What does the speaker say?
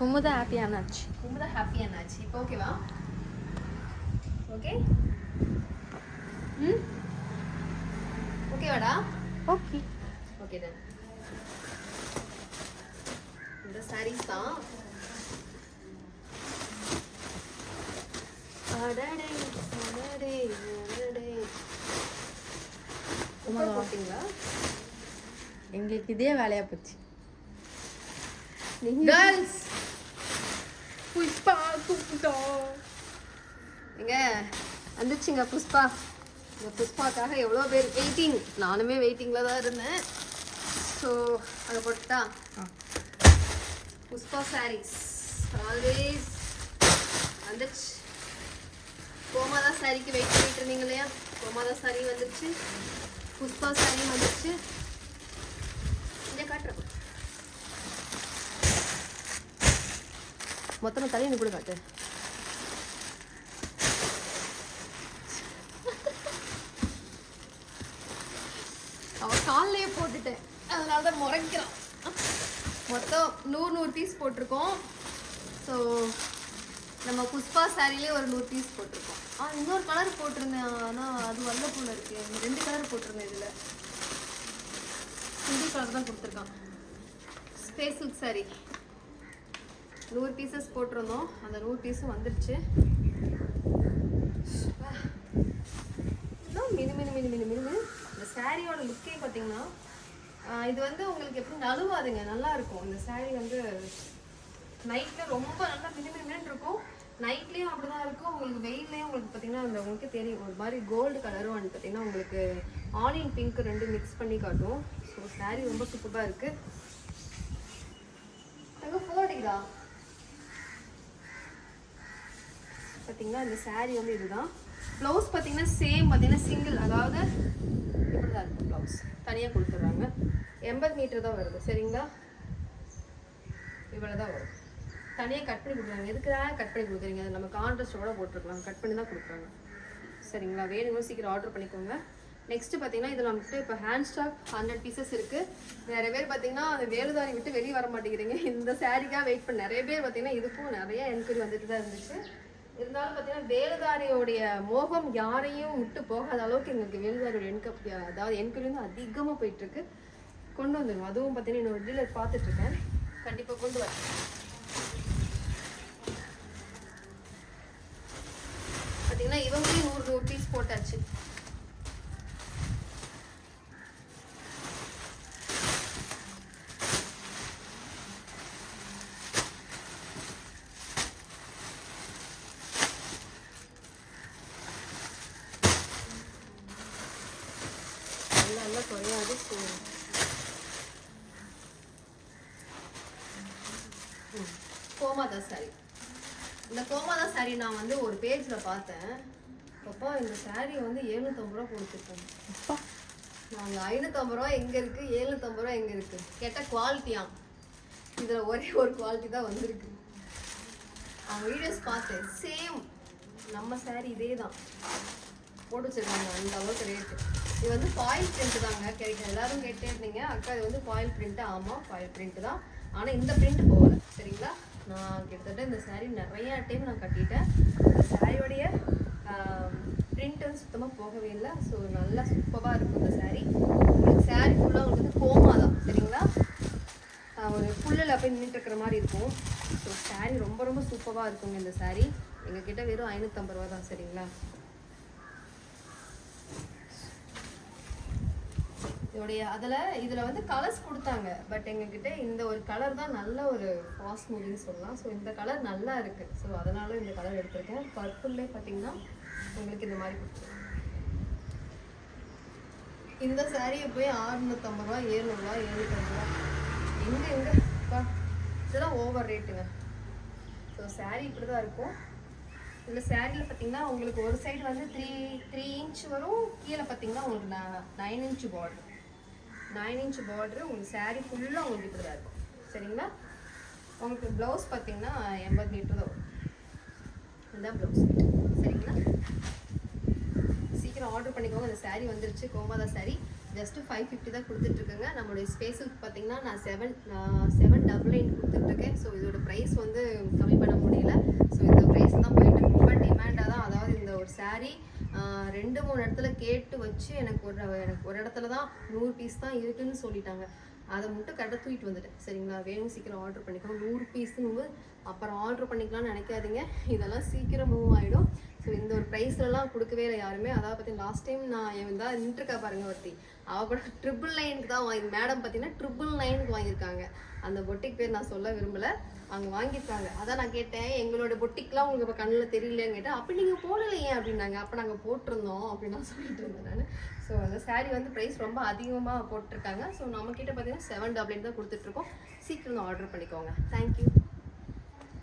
குமுதா ஹாப்பியானாச்சு ரொம்ப ஹாப்பி ஆனாச்சு இப்போ ஓகேவா ஓகே ம் ஓகேவாடா ஓகே ஓகே டன் இந்த சாரீஸ் தான் அடடே, அடடே, அடடே. உப்பு போட்டீங்களா எங்களுக்கு இதே வேலையா போச்சு கேர்ள்ஸ் புஷ்பா புஷ்பா எங்க வந்துச்சுங்க புஷ்பா. இந்த புஷ்பாக்காக எவ்வளோ பேர் வெயிட்டிங். நானுமே வெயிட்டிங்கில் தான் இருந்தேன். ஸோ அங்கே போட்டுட்டா. புஷ்பா சாரீஸ் ஆல்வேஸ் வந்துச்சு. கோமாதா சாரிக்கு வெயிட் பண்ணிட்டு இருந்தீங்க இல்லையா? கோமாதா சாரி வந்துருச்சு புஷ்பா சாரி வந்துருச்சு மொத்தமா தள்ளி கூட காட்டு. அவன் காலையே போட்டுட்டேன். அதனால தான் முறைக்கிறான். மொத்தம் நூறு நூறு பீஸ் போட்டிருக்கோம். ஸோ நம்ம புஷ்பா சாரிலே ஒரு நூறு பீஸ் போட்டிருக்கோம். ஆ இன்னொரு கலர் போட்டிருந்தேன். ஆனால் அது வல்ல போல இருக்கு. ரெண்டு கலர் போட்டிருந்தேன் இதில். ரெண்டு கலர் தான் கொடுத்துருக்கான். ஸ்பேஸ் சாரி நூறு பீசஸ் போட்டிருந்தோம். அந்த நூறு பீஸும் வந்துடுச்சு இன்னும் மினு மினு மினு மினு மினு இந்த சாரியோட லுக்கே பார்த்தீங்கன்னா இது வந்து உங்களுக்கு எப்படி நழுவாதுங்க நல்லா இருக்கும். இந்த சாரீ வந்து நைட்டில் ரொம்ப நல்லா மினு மினு இருக்கும். நைட்லேயும் அப்படி தான் இருக்கும். உங்களுக்கு வெயில்லையும் உங்களுக்கு பார்த்தீங்கன்னா அந்த உங்களுக்கு தெரியும். ஒரு மாதிரி கோல்டு கலரும் வந்து பார்த்தீங்கன்னா உங்களுக்கு ஆனியன் பிங்க் ரெண்டு மிக்ஸ் பண்ணி காட்டும். ஸோ சாரீ ரொம்ப சூப்பராக இருக்குது அங்கே போடிதா பார்த்தீங்கன்னா இந்த சாரீ வந்து இதுதான். ப்ளவுஸ் பார்த்தீங்கன்னா சேம் பார்த்தீங்கன்னா சிங்கிள் அதாவது இப்படி தான் இருக்கும் ப்ளவுஸ் தனியாக கொடுத்துட்றாங்க. எண்பது மீட்டர் தான் வருது. சரிங்களா? இவ்வளோ தான் வரும். தனியாக கட் பண்ணி கொடுக்குறாங்க. எதுக்குதான் கட் பண்ணி கொடுக்குறீங்க? அது நம்ம கான்ட்ரஸ்டோட போட்டிருக்கலாம். கட் பண்ணி தான் கொடுக்குறாங்க. சரிங்களா? வேணுங்களும் சீக்கிரம் ஆர்டர் பண்ணிக்கோங்க. நெக்ஸ்ட் பார்த்தீங்கன்னா இதில் வந்துட்டு இப்போ ஹேண்ட் ஸ்டாக் ஹண்ட்ரட் பீசஸ் இருக்குது நிறைய பேர் பார்த்தீங்கன்னா அந்த வேலுதாரி விட்டு வெளியே வர மாட்டேங்கிறீங்க. இந்த சாரிக்காக வெயிட் பண்ண நிறைய பேர் பார்த்தீங்கன்னா இதுக்கும் நிறைய என்கொயரி வந்துட்டு தான் இருந்துச்சு. இருந்தாலும் பார்த்தீங்கன்னா வேலுதாரியோடைய மோகம் யாரையும் விட்டு போகாத அளவுக்கு எங்களுக்கு வேலுதாரியோட என்கப் அதாவது என்கொயரி வந்து அதிகமாக போயிட்டுருக்கு. கொண்டு வந்துடும் அதுவும் பார்த்தீங்கன்னா என்னோட டீலர் பார்த்துட்ருக்கேன். கண்டிப்பாக கொண்டு வரேன் பார்த்தீங்கன்னா இவங்களையும் நூறு நூறு பீஸ் போட்டாச்சு. நல்லா குறையாது சூடு. ம். கோமாதா சாரி இந்த கோமாதா சாரி நான் வந்து ஒரு பேஜில் பார்த்தேன். அப்பா இந்த சாரி வந்து எழுநூத்தம்பது ரூபா கொடுத்துருக்கோம். நாங்கள் ஐநூற்றம்பது ரூபா எங்கே இருக்குது எழுநூத்தம்பது ரூபா எங்கே இருக்குது கேட்டால் குவாலிட்டியாம் இதில் ஒரே ஒரு குவாலிட்டி தான் வந்திருக்கு. அவங்க வீடியோஸ் பார்த்தேன். சேம் நம்ம saree இதே தான் போட்டு வச்சுருக்காங்க அந்த அளவுக்கு ரேட்டு இது வந்து ஃபாயில் பிரிண்ட் தாங்க. கிடைக்கும் எல்லாரும் கேட்டே இருந்தீங்க அக்கா இது வந்து ஃபாயில் பிரிண்ட் ஆமாம் ஃபாயில் பிரிண்ட் தான். ஆனால் இந்த பிரிண்ட் போகல. சரிங்களா? நான் கிட்டத்தட்ட இந்த சாரீ நிறைய டைம் நான் கட்டிட்டேன். இந்த சாரியோடைய பிரிண்ட் வந்து சுத்தமாக போகவே இல்லை. ஸோ நல்லா சூப்பராக இருக்கும் இந்த சாரீ உங்களுக்கு ஃபுல்லாக உங்களுக்கு வந்து கோமா தான். சரிங்களா? ஒரு புல்லில் போய் நின்றுட்டு இருக்கிற மாதிரி இருக்கும். ஸோ சாரீ ரொம்ப ரொம்ப சூப்பராக இருக்குங்க இந்த சாரீ எங்ககிட்ட வெறும் ஐநூற்றம்பது ரூபா தான். சரிங்களா? இதோடைய அதில் இதில் வந்து கலர்ஸ் கொடுத்தாங்க. பட் எங்ககிட்ட இந்த ஒரு கலர் தான் நல்ல ஒரு ஃபாஸ்ட் மூவின்னு சொல்லலாம். ஸோ இந்த கலர் நல்லா இருக்குது ஸோ அதனால இந்த கலர் எடுத்திருக்கேன். பர்பிள்லே பார்த்தீங்கன்னா உங்களுக்கு இந்த மாதிரி கொடுத்துருக்கேன். இந்த சாரியை போய் அறுநூத்தம்பது ரூபா ஏழ்நூறுவா எழுநூத்தம்பது ரூபா. எங்கே எங்கே? இதெல்லாம் ஓவர் ரேட்டுங்க ஸோ சாரீ இப்படி தான் இருக்கும். இந்த சாரியில் பார்த்தீங்கன்னா உங்களுக்கு ஒரு சைடு வந்து த்ரீ த்ரீ இன்ச் வரும். கீழே பார்த்தீங்கன்னா உங்களுக்கு nine inch border nine inch border உங்களுக்கு சாரீ ஃபுல்லாக உங்களுக்கு இப்படி தான் இருக்கும். சரிங்களா? உங்களுக்கு ப்ளவுஸ் பார்த்தீங்கன்னா எண்பது மீட்டர் தான் வரும். இதுதான் ப்ளவுஸ் சரிங்களா? சீக்கிரம் ஆர்டர் பண்ணிக்கோங்க. இந்த சாரீ வந்துருச்சு. Gomata sari just five fifty தான் கொடுத்துட்ருக்கேங்க. நம்மளுடைய ஸ்பேஸுக்கு பார்த்தீங்கன்னா நான் செவன் செவன் டபுள் எயிட் கொடுத்துட்ருக்கேன். ஸோ இதோட ப்ரைஸ் வந்து கம்மி பண்ண முடியல. ஸோ இந்த ப்ரைஸ் தான் போயிட்டு ரொம்ப டிமாண்டாக தான் அதாவது இந்த ஒரு saree ஒரு இடத்துல கேட்டு வச்சு எனக்கு ஒரு எனக்கு ஒரு இடத்துல தான் நூறு பீஸ் தான் இருக்குன்னு சொல்லிட்டாங்க. அதை மட்டும் கரெக்டாக தூக்கிட்டு வந்துட்டேன். சரிங்களா? வேணும் சீக்கிரம் ஆர்டர் பண்ணிக்கோங்க. நூறு பீஸுன்னு அப்புறம் ஆர்டர் பண்ணிக்கலாம்னு நினைக்காதீங்க. இதெல்லாம் சீக்கிரம் மூவ் ஆகிடும் ஸோ இந்த ஒரு ப்ரைஸ்லலாம் கொடுக்கவே இல்லை யாருமே. அதாவது பார்த்தீங்கன்னா லாஸ்ட் டைம் நான் இவன் தான் நின்றுருக்கா பாருங்க ஒருத்தி. அவள் கூட ட்ரிபிள் நைனுக்கு தான் வாங்கி மேடம் பார்த்தீங்கன்னா ட்ரிபிள் நைனுக்கு வாங்கியிருக்காங்க. அந்த பொட்டிக் பேர் நான் சொல்ல விரும்பலை. அவங்க வாங்கியிருக்காங்க. அதான் நான் கேட்டேன் எங்களோட பொட்டிக்லாம் உங்களுக்கு இப்போ கண்ணில் தெரியலையான்னு கேட்டேன். அப்போ நீங்கள் போடலையே அப்படின்னாங்க. அப்போ நாங்கள் போட்டிருந்தோம் அப்படின்னு நான் சொல்லிட்டு இருந்தேன் நான். ஸோ அந்த சாரீ வந்து ப்ரைஸ் ரொம்ப அதிகமாக போட்டிருக்காங்க. ஸோ நம்மக்கிட்ட பார்த்தீங்கன்னா செவன் டபுள் தான் கொடுத்துட்ருக்கோம் சீக்கிரம் ஆர்டர் பண்ணிக்கோங்க. தேங்க்யூ